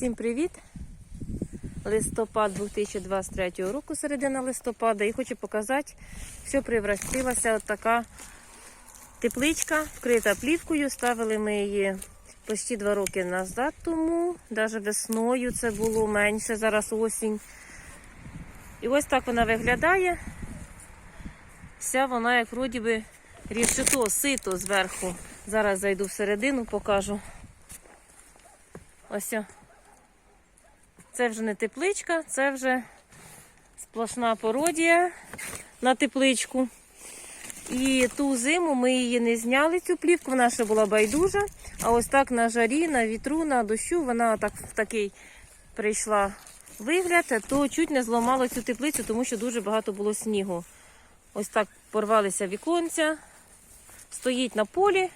Всім привіт! Листопад 2023 року, середина листопада, і хочу показати, що превратилася така тепличка, вкрита плівкою. Ставили ми її почти два роки назад, тому навіть весною це було менше, зараз осінь. І ось так вона виглядає. Вся вона, як вроді би, рівчато, сито зверху. Зараз зайду всередину, покажу. Ось. Це вже не тепличка, це вже сплошна породія на тепличку. І ту зиму ми її не зняли, цю плівку, вона ще була байдужа. А ось так на жарі, на вітру, на дощу вона так в такий прийшла вигляд, то чуть не зламала цю теплицю, тому що дуже багато було снігу. Ось так порвалися віконця, стоїть на полі